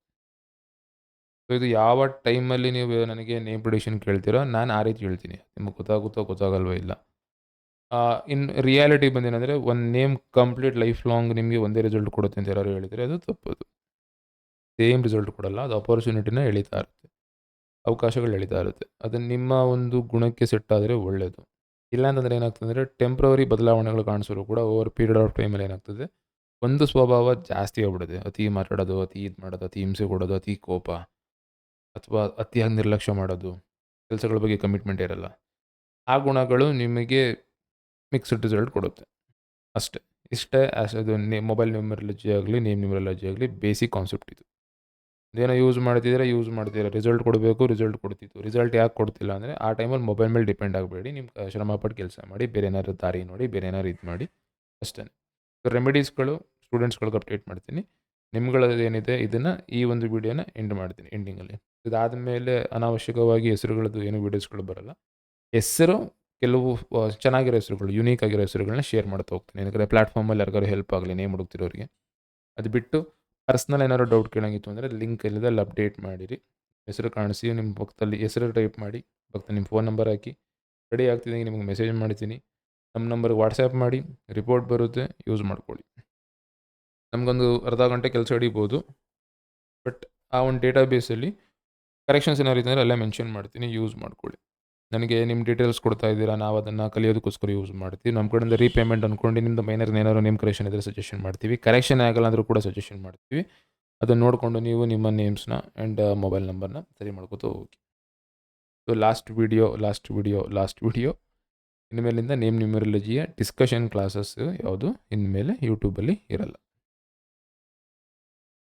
ಸೊ ಇದು ಯಾವ ಟೈಮಲ್ಲಿ ನೀವು ನನಗೆ ನೇಮ್ ಪ್ರಿಡಿಷನ್ ಕೇಳ್ತೀರೋ, ನಾನು ಆ ರೀತಿ ಹೇಳ್ತೀನಿ. ನಿಮಗೆ ಗೊತ್ತಾಗುತ್ತೋ, ಗೊತ್ತಾಗಲ್ವೋ ಇಲ್ಲ. ಇನ್ ರಿಯಾಲಿಟಿ ಬಂದೇನೆಂದರೆ ಒಂದು ನೇಮ್ ಕಂಪ್ಲೀಟ್ ಲೈಫ್ ಲಾಂಗ್ ನಿಮಗೆ ಒಂದೇ ರಿಸಲ್ಟ್ ಕೊಡುತ್ತೆ ಅಂತ ಯಾರು ಹೇಳಿದರೆ ಅದು ತಪ್ಪದು ಸೇಮ್ ರಿಸಲ್ಟ್ ಕೊಡಲ್ಲ, ಅದು ಅಪರ್ಚುನಿಟಿನ ಎಳಿತಾ ಇರುತ್ತೆ. ಅವಕಾಶಗಳು ಎಳಿತಾ ಇರುತ್ತೆ. ಅದು ನಿಮ್ಮ ಒಂದು ಗುಣಕ್ಕೆ ಸೆಟ್ ಆದರೆ ಒಳ್ಳೆಯದು ಇಲ್ಲ ಅಂತಂದರೆ ಏನಾಗ್ತದೆ ಟೆಂಪ್ರವರಿ ಬದಲಾವಣೆಗಳು ಕಾಣಿಸೋರು ಕೂಡ ಓವರ್ ಪೀರಿಯಡ್ ಆಫ್ ಟೈಮಲ್ಲಿ ಏನಾಗ್ತದೆ, ಒಂದು ಸ್ವಭಾವ ಜಾಸ್ತಿ ಆಗ್ಬಿಡುತ್ತೆ. ಅತಿ ಮಾತಾಡೋದು, ಅತಿ ಇದು ಮಾಡೋದು, ಅತಿ ಹಿಂಸೆ ಕೊಡೋದು, ಅತಿ ಕೋಪ, ಅಥವಾ ಅತಿಯಾಗಿ ನಿರ್ಲಕ್ಷ್ಯ ಮಾಡೋದು, ಕೆಲಸಗಳ ಬಗ್ಗೆ ಕಮಿಟ್ಮೆಂಟ್ ಇರಲ್ಲ. ಆ ಗುಣಗಳು ನಿಮಗೆ ಮಿಕ್ಸ್ಡ್ ರಿಸಲ್ಟ್ ಕೊಡುತ್ತೆ. ಅಷ್ಟೇ. ಇಷ್ಟೇ ಆಸ್ ಅದು ಮೊಬೈಲ್ ನ್ಯೂಮರಾಲಜಿ ಆಗಲಿ ನೇಮ್ ನ್ಯೂಮರಾಲಜಿ ಆಗಲಿ ಬೇಸಿಕ್ ಕಾನ್ಸೆಪ್ಟ್ ಇದು. ಅದೇನೋ ಯೂಸ್ ಮಾಡ್ತಿದ್ದೀರ ಯೂಸ್ ಮಾಡ್ತೀರಾ ರಿಸಲ್ಟ್ ಕೊಡಬೇಕು ರಿಸಲ್ಟ್ ಕೊಡ್ತಿತ್ತು. ರಿಸಲ್ಟ್ ಯಾಕೆ ಕೊಡ್ತಿಲ್ಲ ಅಂದರೆ ಆ ಟೈಮಲ್ಲಿ ಮೊಬೈಲ್ ಮೇಲೆ ಡಿಪೆಂಡ್ ಆಗಬೇಡಿ. ನಿಮ್ಮ ಶ್ರಮಪಟ್ಟು ಕೆಲಸ ಮಾಡಿ, ಬೇರೆ ಏನಾದ್ರು ದಾರಿ ನೋಡಿ, ಬೇರೆ ಏನಾದ್ರು ಇದು ಮಾಡಿ, ಅಷ್ಟೇ. ರೆಮಿಡೀಸ್ಗಳು ಸ್ಟೂಡೆಂಟ್ಸ್ಗಳ್ಗೆ ಅಪ್ಡೇಟ್ ಮಾಡ್ತೀನಿ. ನಿಮ್ಗಳದ್ದು ಏನಿದೆ, ಇದನ್ನು ಈ ಒಂದು ವಿಡಿಯೋನ ಎಂಡ್ ಮಾಡ್ತೀನಿ ಎಂಡಿಂಗಲ್ಲಿ ಇದಾದ ಮೇಲೆ ಅನಾವಶ್ಯಕವಾಗಿ ಹೆಸರುಗಳದ್ದು ಏನು ವೀಡಿಯೋಸ್ಗಳು ಬರಲ್ಲ. ಹೆಸರು ಕೆಲವು ಚೆನ್ನಾಗಿರೋ ಹೆಸರುಗಳು ಯುನೀಕ್ ಆಗಿರೋ ಹೆಸರುಗಳನ್ನ ಶೇರ್ ಮಾಡ್ತಾ ಹೋಗ್ತೀನಿ. ಯಾಕಂದರೆ ಪ್ಲಾಟ್ಫಾರ್ಮಲ್ಲಿ ಯಾರಿಗಾರು ಹೆಲ್ಪ್ ಆಗಲಿ ನೇಮ್ ಹುಡುಕ್ತಿರೋರಿಗೆ. ಅದು ಬಿಟ್ಟು ಪರ್ಸ್ನಲ್ ಏನಾದ್ರು ಡೌಟ್ ಕೇಳಂಗಿತ್ತು ಅಂದರೆ ಲಿಂಕ್ ಎಲ್ಲಿದೆ ಅಲ್ಲಿ ಅಪ್ಡೇಟ್ ಮಾಡಿರಿ. ಹೆಸರು ಕಾಣಿಸಿ ನಿಮ್ಮ ಪಕ್ಕದಲ್ಲಿ ಹೆಸರು ಟೈಪ್ ಮಾಡಿ ಪಕ್ಕ ನಿಮ್ಮ ಫೋನ್ ನಂಬರ್ ಹಾಕಿ. ರೆಡಿ ಆಗ್ತಿದ್ದಂಗೆ ನಿಮಗೆ ಮೆಸೇಜ್ ಮಾಡ್ತೀನಿ. ನಮ್ಮ ನಂಬರ್ಗೆ ವಾಟ್ಸಪ್ ಮಾಡಿ ರಿಪೋರ್ಟ್ ಬರುತ್ತೆ ಯೂಸ್ ಮಾಡ್ಕೊಳ್ಳಿ. ನಮಗೊಂದು ಅರ್ಧ ಗಂಟೆ ಕೆಲಸ ಹಿಡಿಬೋದು. ಬಟ್ ಆ ಒಂದು ಡೇಟಾ ಬೇಸಲ್ಲಿ ಕರೆಕ್ಷನ್ಸ್ ಏನಾರು ಇದ್ದರೆ ಅಲ್ಲೇ ಮೆನ್ಷನ್ ಮಾಡ್ತೀನಿ ಯೂಸ್ ಮಾಡ್ಕೊಳ್ಳಿ. ನನಗೆ ನಿಮ್ಮ ಡೀಟೇಲ್ಸ್ ಕೊಡ್ತಾ ಇದ್ದೀರಾ ನಾವು ಅದನ್ನು ಕಲಿಯೋದಕ್ಕೋಸ್ಕರ ಯೂಸ್ ಮಾಡ್ತೀವಿ. ನಮ್ಮ ಕಡೆಯಿಂದ ರೀಪೇಮೆಂಟ್ ಅಂದ್ಕೊಂಡು ನಿಮ್ಮದು ಮೈನರ್ ಏನಾದ್ರು ನೇಮ್ ಕರೆಕ್ಷನ್ ಇದ್ದರೆ ಸಜೆಷನ್ ಮಾಡ್ತೀವಿ. ಕರೆಕ್ಷನ್ ಆಗಲ್ಲ ಅಂದರೂ ಕೂಡ ಸಜೆಷನ್ ಮಾಡ್ತೀವಿ. ಅದನ್ನು ನೋಡಿಕೊಂಡು ನೀವು ನಿಮ್ಮ ನೇಮ್ಸ್ನ ಆ್ಯಂಡ್ ಮೊಬೈಲ್ ನಂಬರ್ನ ಸರಿ ಮಾಡ್ಕೋತಾ ಹೋಗಿ so last video last video last video ಇನ್ಮೇಲಿಂದ name ನ್ಯೂಮರಲಜಿಯ ಡಿಸ್ಕಷನ್ ಕ್ಲಾಸಸ್ ಯಾವುದು? ಇನ್ಮೇಲೆ ಯೂಟ್ಯೂಬಲ್ಲಿ ಇರಲ್ಲ.